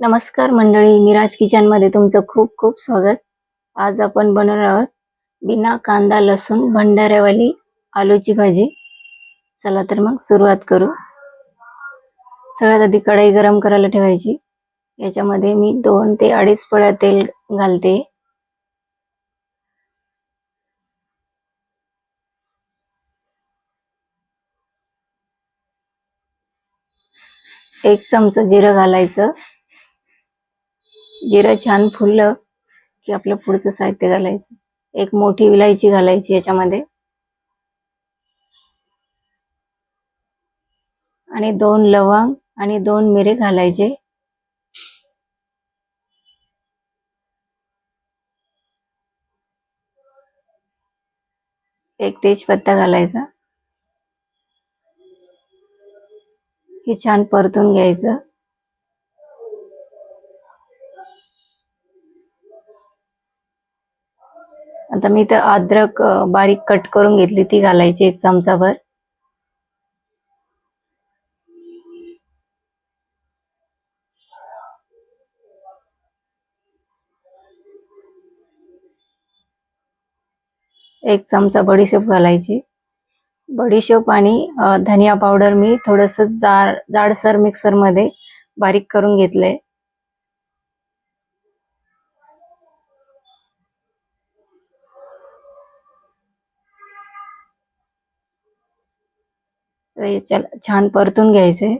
नमस्कार मंडळी मिराज किचनमध्ये तुमचं खूप खूप स्वागत. आज आपण बनवणार आहोत बिना कांदा लसूण भंडाऱ्यावाली आलूची भाजी. चला तर मग सुरुवात करू. सगळ्यात आधी कढई गरम करायला ठेवायची. याच्यामध्ये मी दोन ते अडीच पळ्या तेल घालते. एक चमचा जिरं घालायचं. जिरं छान फुललं की आपलं पुढचं साहित्य घालायचं. एक मोठी विलायची घालायची याच्यामध्ये. आणि दोन लवंग आणि दोन मिरे घालायचे. एक तेजपत्ता घालायचा. हे छान परतून घ्यायचं. आता मी तर अद्रक बारीक कट करून घेतली ती घालायची एक चमचाभर. एक चमचा बडीशेप घालायची. बडीशेप आणि धनिया पावडर मी थोडस जाड जाडसर मिक्सरमध्ये बारीक करून घेतलंय. याच्याला छान परतून घ्यायचंय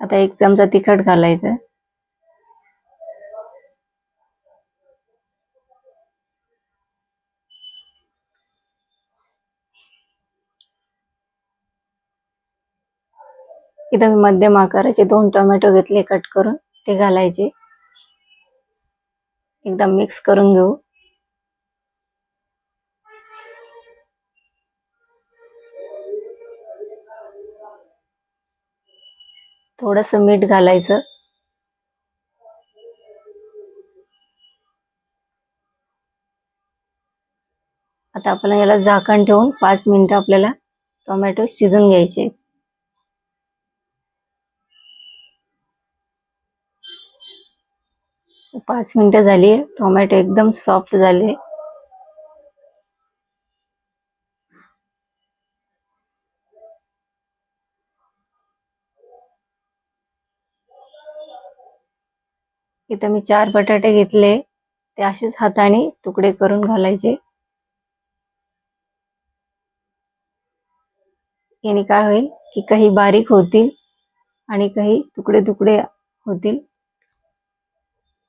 आता एक चमचा तिखट घालायचं. इथं मी मध्यम आकाराचे दोन टोमॅटो घेतले कट करून ते घालायचे. एकदम मिक्स करून घेऊ. थोडस मीठ घालायचं. आता आपण याला झाकण ठेवून पाच मिनिटं आपल्याला टोमॅटो शिजून घ्यायचे. पाच मिनिटं झाली टोमॅटो एकदम सॉफ्ट झाले. इथं मी चार बटाटे घेतले. ते असेच हाताने तुकडे करून घालायचे. याने काय होईल की काही बारीक होतील आणि काही तुकडे तुकडे होतील.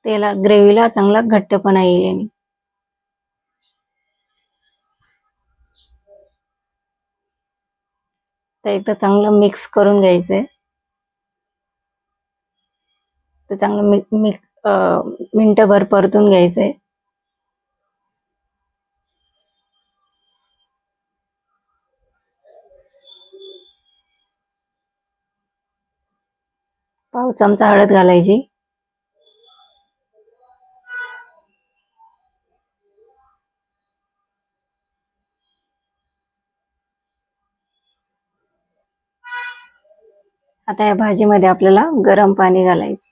त्याला ग्रेव्हीला चांगला घट्टपणा येईल याने. तर एकदा चांगलं मिक्स करून घ्यायचंय. तर चांगलं मिक्स मिनटभर परतून घ्यायचंय. पाव चमचा हळद घालायची. आता या भाजीमध्ये आपल्याला गरम पाणी घालायचं.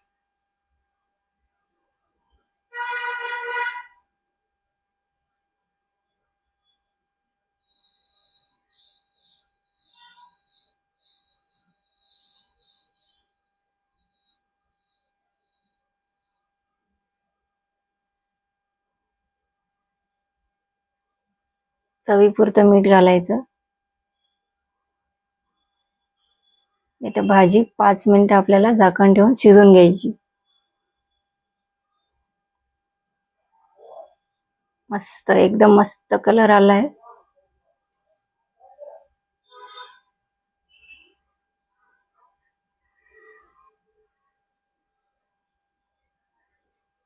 चवीपुरतं मीठ घालायचं. इथं भाजी पाच मिनिटं आपल्याला झाकण ठेवून शिजून घ्यायची. मस्त एकदम मस्त कलर आलाय.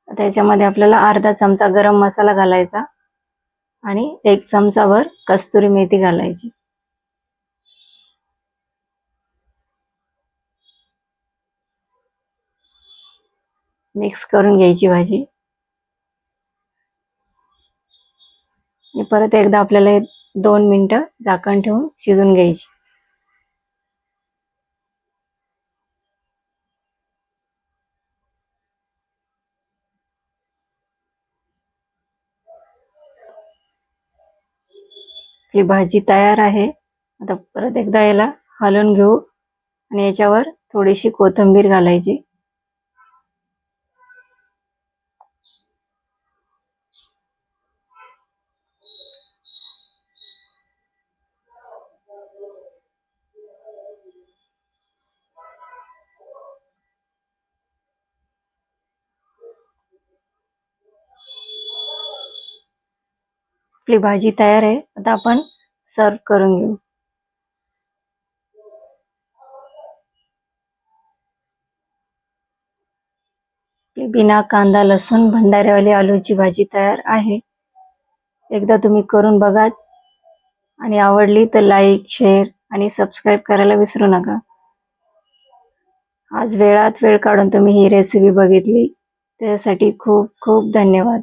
त्याच्यामध्ये आपल्याला अर्धा चमचा गरम मसाला घालायचा. आणि एक चमचावर कस्तुरी मेथी घालायची. मिक्स करून घ्यायची भाजी. परत एकदा आपल्याला दोन मिनटं झाकण ठेवून शिजून घ्यायची. आपली भाजी तयार आहे. आता परत एकदा याला हलवून घेऊ आणि याच्यावर थोडीशी कोथिंबीर घालायची. आपली भाजी तयार आहे. आता आपण सर्व करून घेऊ. आपली बिना कांदा लसूण भंडाऱ्यावाली आलूची भाजी तयार आहे. एकदा तुम्ही करून बघाच. आणि आवडली तर लाईक शेअर आणि सबस्क्राईब करायला विसरू नका. आज वेळात वेळ काढून तुम्ही ही रेसिपी बघितली. त्यासाठी खूप खूप धन्यवाद.